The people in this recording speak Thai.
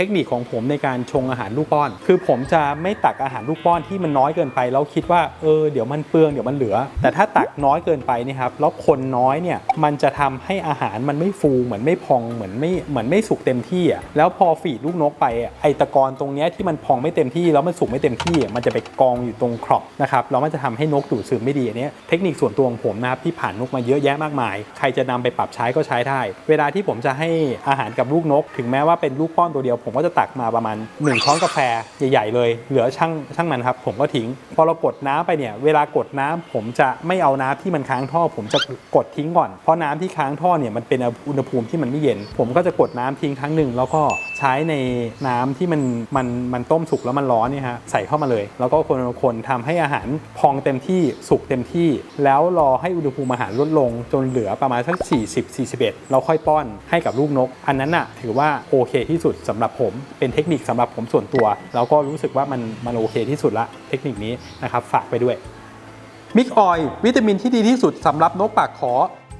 ทคนิคของผมในการชงอาหารลูกป้อน คือผมจะไม่ตักอาหารลูกป้อนที่มันน้อยเกินไปแล้วคิดว่าเออเดี๋ยวมันเปลืองเดี๋ยวมันเหลือ แต่ถ้าตักน้อยเกินไปนี่ครับแล้วคนน้อยเนี่ยมันจะทำให้อาหารมันไม่ฟูเหมือนไม่พองเหมือนไม่เหมือนไม่สุกเต็มที่อะแล้วพอฟีดลูกนกไปอะไอตะกอนตรงเนี้ยที่มันพองไม่เต็มที่แล้วมันสุกไม่เต็มที่ มันจะไปกองอยู่ตรงครอบนะครับแล้วมันจะทำให้นกดูดซึมไม่ดีอันนี้เทคนิคส่วนตัวของผมนะครับที่ผ่านนกมาเยอะแยะมากมาย ใครจะนำไปปรับใช้ก็ใช้ได้ เวลาที่ผมจะให้อาหารกับลูกนก ถึงแม้ว่าเป็นลูกป้อนตัวเดียวผมก็จะตักมาประมาณ 1 ช้อนกาแฟใหญ่ ๆ เลย เหลือช่างช่างมันครับ ผมก็ทิ้ง พอเรากดน้ำไปเนี่ย เวลากดน้ำผมจะไม่เอาน้ำที่มันค้างท่อ ผมจะกดทิ้งก่อน เพราะน้ำที่ค้างท่อเนี่ยมันเป็นอุณหภูมิที่มันไม่เย็น ผมก็จะกดน้ำทิ้งครั้งหนึ่งแล้วก็ ใช้ในน้ำที่มันมันมันต้มสุกแล้วมันร้อนเนี่ยฮะใส่เข้ามาเลย แล้วก็คนคนๆทำให้อาหารพองเต็มที่สุกเต็มที่ แล้วรอให้อุณหภูมิอาหารลดลง จนเหลือประมาณสัก 40 41 เราค่อยป้อนให้กับลูกนก อันนั้นน่ะถือว่าโอเคที่สุดสำหรับผม เป็นเทคนิคสำหรับผมส่วนตัว แล้วก็รู้สึกว่ามันมันโอเคที่สุดละเทคนิคนี้นะครับฝากไปด้วยมิกออยวิตามินที่ดีที่สุดสำหรับนกปากขอ